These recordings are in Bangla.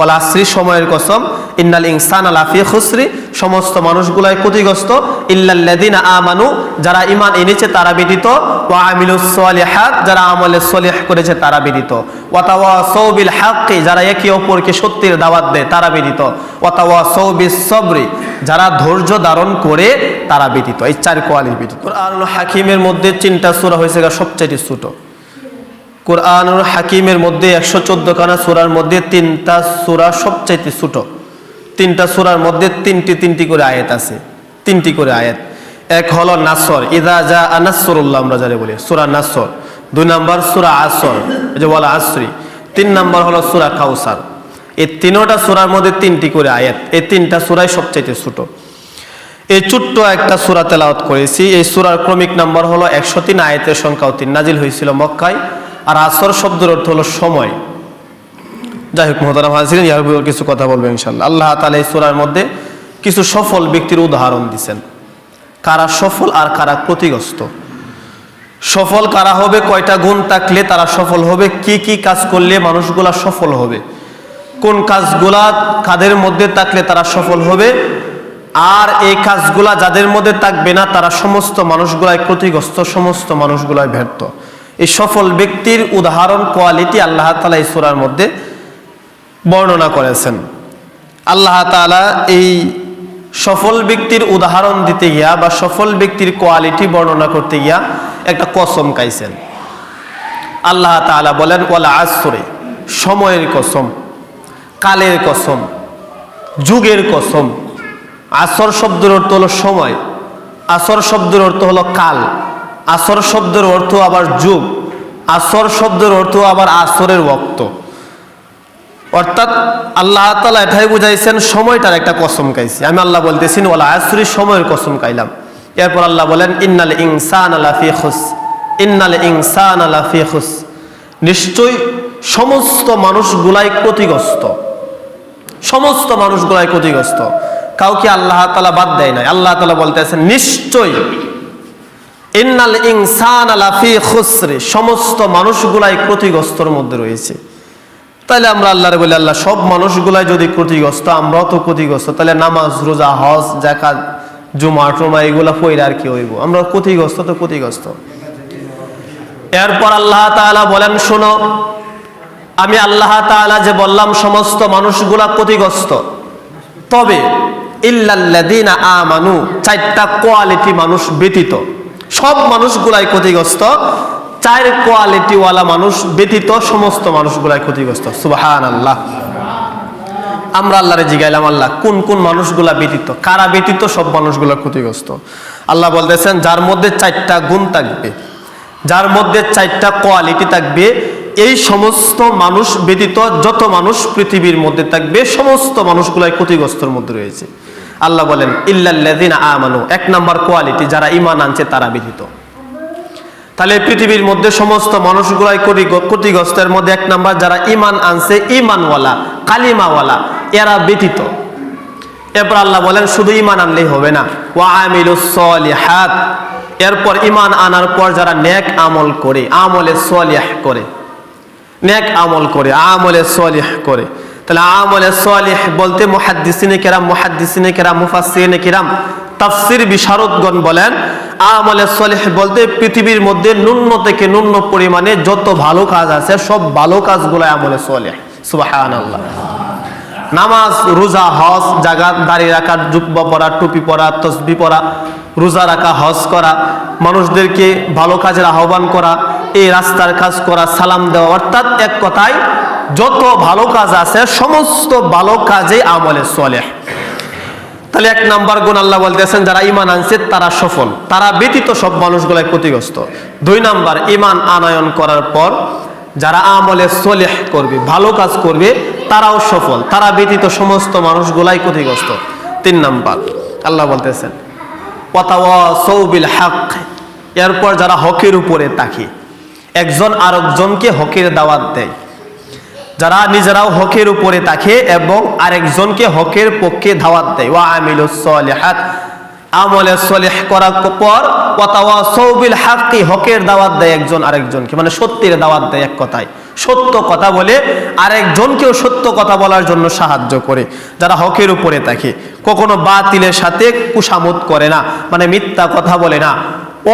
ওয়াল আসরি সময়ের কসম, ইন্নাল ইনসান আলাফি খুসরি, সমস্ত মানুষগুলাই ক্ষতিগ্রস্ত ইল্লাল্লাদিন আমানু, যারা ইমান এনেছে তারা ব্যতীত, ওয়া আমিলুস সালিহাত, যারা আমলে সলিহ করেছে তারা ব্যতীত সৌবিল হাক্কি, যারা একে অপরকে সত্যের দাওয়াত দেয় তারা ব্যতীত ওয়াতাওয়া সৌবিস সবরি, যারা ধৈর্য ধারণ করে তারা ব্যতীত। এই চার কোয়ালি ব্যতীত। হাকিমের মধ্যে তিনটা সূরা হয়েছে গা সবচাইতে ছোট। কোরআনুল হাকিমের মধ্যে একশো চোদ্দ খানা সুরার মধ্যে তিনটা সুরা সবচাইতে ছোট। তিনটা সুরার মধ্যে তিনটি তিনটি করে আয়াত আছে। তিনটি করে আয়াত। এক হলো নাসর। ইদা যা আনাসরুল্লাহ আমরা যারে বলি। সুরা নাসর। দুই নম্বর সুরা আসর। যে বলা আসরি। তিন নম্বর হলো সুরা কাউসার এই তিনোটা সুরার মধ্যে তিনটি করে আয়াত। এই তিনটা সুরাই সবচাইতে ছোট। এই ছোট্ট একটা সুরা তেলাওয়াত করেছি। এই সুরার ক্রমিক নাম্বার হলো একশো তিন আয়াতের সংখ্যাও তিন। নাজিল হয়েছিল মক্কায়। আর আসর শব্দের অর্থ হলো সময়। যাই হোক মহতারাম ইয়ার কিছু কথা বলব ইনশাল্লাহ আল্লাহ তালা এই সুরার মধ্যে কিছু সফল ব্যক্তির উদাহরণ দিছেন। কারা সফল আর কারা ক্ষতিগ্রস্ত? সফল কারা হবে, কয়টা গুণ থাকলে তারা সফল হবে, কি কি কাজ করলে মানুষগুলা সফল হবে? কোন কাজগুলা কাদের মধ্যে থাকলে তারা সফল হবে? আর এই কাজগুলা যাদের মধ্যে থাকবে না, তারা সমস্ত মানুষগুলাই ক্ষতিগ্রস্ত, সমস্ত মানুষগুলাই ব্যর্থ। এই সফল ব্যক্তির উদাহরণ কোয়ালিটি আল্লাহ তালা এই সুরার মধ্যে বর্ণনা করেছেন। আল্লাহ তালা এই সফল ব্যক্তির উদাহরণ দিতে গিয়া বা সফল ব্যক্তির কোয়ালিটি বর্ণনা করতে গিয়া একটা কসম কাইছেন আল্লাহ তাআলা বলেন, ওয়ালা আসরে সময়ের কসম, কালের কসম, যুগের কসম। আসর শব্দের অর্থ হলো সময়, আসর শব্দের অর্থ হলো কাল। আসর শব্দের অর্থ আবার যুগ, আসর শব্দের অর্থ আবার আসরের বক্ত অর্থাৎ আল্লাহ তালা এটাই বুঝাইছেন, সময়টার একটা কসম খাইছি। আমি আল্লাহ বলতেছি ওলা আসরি, সময়ের কসম খাইলাম। এরপর আল্লাহ বলেন, ইন্নাল ইনসান আলাফি খুস, ইন্নাল ইনসান আলাফি খুস। নিশ্চয়ই সমস্ত মানুষগুলাই ক্ষতিগ্রস্ত। সমস্ত মানুষগুলাই ক্ষতিগ্রস্ত। কাউকে আল্লাহ তালা বাদ দেয় নাই। আল্লাহ তালা বলতেছেন, নিশ্চয়ই ইন্নাল ইনসান আলাফি খুসরে, সমস্ত মানুষগুলাই ক্ষতিগ্রস্তর মধ্যে রয়েছে। তাহলে আমরা আল্লাহরে বলি, আল্লাহ, সব মানুষগুলাই যদি ক্ষতিগ্রস্ত, আমরাও তো ক্ষতিগ্রস্ত। তাহলে নামাজ, রোজা, হজ জাকাত জুমা, টুমা, এগুলা পইরা আর কি হইব? আমরা ক্ষতিগ্রস্ত তো ক্ষতিগ্রস্ত। এরপর আল্লাহ তাআলা বলেন, শোনো, আমি আল্লাহ তাআলা যে বললাম, সমস্ত মানুষগুলা ক্ষতিগ্রস্ত। তবে, ইল্লাল্লাযীনা আমানু, চারটা কোয়ালিটি মানুষ ব্যতীত। সব মানুষগুলাই ক্ষতিগ্রস্ত, চার কোয়ালিটিওয়ালা মানুষ ব্যতীত সমস্ত মানুষগুলাই ক্ষতিগ্রস্ত। সুবাহান আল্লাহ আমরা আল্লাহরে জিগাইলাম, আল্লাহ, কোন কোন মানুষগুলা ব্যতীত? কারা ব্যতীত সব মানুষগুলা ক্ষতিগ্রস্ত? আল্লাহ বলতেছেন, যার মধ্যে চারটা গুণ থাকবে, যার মধ্যে চারটা কোয়ালিটি থাকবে, এই সমস্ত মানুষ ব্যতীত যত মানুষ পৃথিবীর মধ্যে থাকবে, সমস্ত মানুষগুলাই ক্ষতিগ্রস্তর মধ্যে রয়েছে। আল্লাহ বলেন, ইল্লাল্লাযিনা আমানু এক নাম্বার কোয়ালিটি, যারা ঈমান আনছে তারা ব্যতীত তাহলে পৃথিবীর মধ্যে সমস্ত মানুষগুলাই ক্ষতিগ্রস্তের মধ্যে এক নাম্বার, যারা ইমান আনছে ইমানওয়ালা কালিমাওয়ালা, এরা ব্যতীত। এরপর আল্লাহ বলেন, শুধু ইমান আনলেই হবে না। ওয়া আমিলুস সলিহাত এরপর ইমান আনার পর যারা নেক আমল করে, আমলে সলিহ করে, নেক আমল করে, আমলে সলিহ করে। তাহলে আমলে সলিহ বলতে মুহাদ্দিসিনে কেরাম মুহাদ্দিসিনে কেরাম, মুফাসসিরিনে কেরাম, তাফসির বিশারদগণ বলেন, আমলে সলিহ বলতে পৃথিবীর মধ্যে ন্যূন থেকে ন্যূন পরিমাণে যত ভালো কাজ আছে, সব ভালো কাজগুলো আমলে সলিহ। সুবহানাল্লাহ। নামাজ, রোজা, হজ, জাগাত দাঁড়িয়ে রাখা, জুব্বা পরা, টুপি পরা, তসবি পরা, রোজা রাখা, হজ করা, মানুষদেরকে ভালো কাজের আহ্বান করা, এই রাস্তার কাজ করা, সালাম দেওয়া, অর্থাৎ এক কথায় যত ভালো কাজ আছে, সমস্ত ভালো কাজে আমলে সলেহ। তাহলে এক নাম্বার গুণ আল্লাহ বলতেছেন, যারা ইমান আনছে, তারা সফল। তারা ব্যতীত সব মানুষগুলাই ক্ষতিগ্রস্ত। দুই নাম্বার ইমান আনয়ন করার পর যারা আমলে সলেহ করবে, ভালো কাজ করবে, তারাও সফল। তারা ব্যতীত সমস্ত মানুষগুলাই ক্ষতিগ্রস্ত। তিন নাম্বার, আল্লাহ বলতেছেন সৌবিল হক। এরপর যারা হকের উপরে তাকে, একজন আরেকজনকে হকের দাওয়াত দেয়। যারা নিজেরাও হকের উপরে থাকে এবং আরেকজনকে হকের পক্ষে ধাওয়াত দেয়। ওয়া আমিলুস সলিহাত। আমলে সলেহ করার পর ওয়াতাওয়া সৌবিল হাক্কি, হকের দাওয়াত দেয় একজন আরেকজনকে। মানে সত্যের দাওয়াত দেয় এক কথায়। সত্য কথা বলে আরেকজনকেও সত্য কথা বলার জন্য সাহায্য করে। যারা হকের উপরে থাকে। কখনো বাতিলের সাথে কুসামত করে না। মানে মিথ্যা কথা বলে না।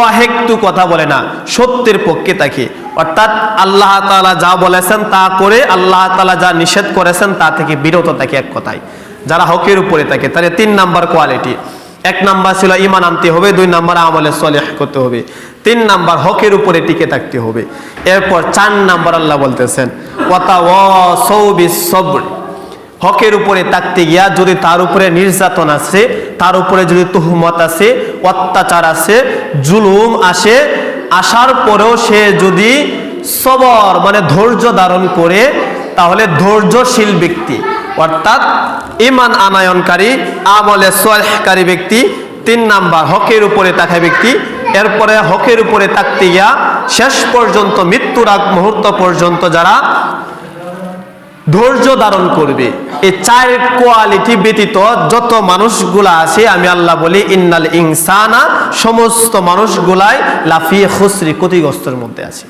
অহেক্তু কথা বলে না, সত্যের পক্ষে থাকে অর্থাৎ আল্লাহ তাআলা যা বলেছেন তা করে, আল্লাহ তালা যা নিষেধ করেছেন তা থেকে বিরত থাকে এক কথায়। যারা হকের উপরে থাকে, তাহলে তিন নাম্বার কোয়ালিটি। এক নাম্বার ছিল ইমান আনতে হবে, দুই নাম্বার আমলে সলেহ করতে হবে। তিন নাম্বার হকের উপরে টিকে থাকতে হবে। এরপর চার নাম্বার আল্লাহ বলতেছেন হকের উপরে থাকতে গিয়া যদি তার উপরে নির্যাতন আছে, তার উপরে যদি তুহমত আছে, অত্যাচার আছে জুলুম আসে, আসার পরেও সে যদি সবর মানে ধৈর্য ধারণ করে, তাহলে ধৈর্যশীল ব্যক্তি। অর্থাৎ ইমান আনায়নকারী, আমলে সোয়ালকারী ব্যক্তি, তিন নাম্বার হকের উপরে থাকা ব্যক্তি, এরপরে হকের উপরে তাকতে গিয়া শেষ পর্যন্ত, মৃত্যুর আগ মুহূর্ত পর্যন্ত যারা ধৈর্য ধারণ করবে। এই চার কোয়ালিটি ব্যতীত যত মানুষগুলা আছে, আমি আল্লাহ বলি, ইন্নাল ইনসানা সমস্ত মানুষগুলাই লাফিয়ে খুসরি ক্ষতিগ্রস্তের মধ্যে আছে।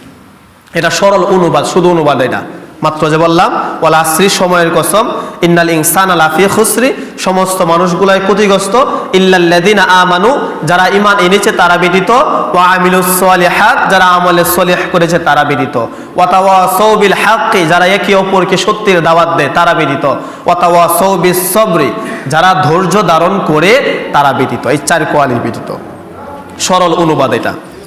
এটা সরল অনুবাদ, শুধু অনুবাদ এটা। মাত্র যে বললাম ওলা আশ্রী সময়ের কসম ইন্নাল ইনসান লাফি খুসরি সমস্ত মানুষগুলাই ক্ষতিগ্রস্ত। ইল্লাল্লাদিনা আমানু যারা ইমান এনেছে তারা ব্যতীত। ওয়া আমিলুস সালিহাত যারা আমলে সলিহ করেছে তারা ব্যতীত। ওয়াতাওয়া সৌবিল হাক্কি যারা একে অপরকে সত্যের দাওয়াত দেয়, তারা ব্যতীত। ওয়াতাওয়া সৌবিল সবরি যারা ধৈর্য ধারণ করে, তারা ব্যতীত। এই চার কোয়ালি ব্যতীত। সরল অনুবাদ এটা।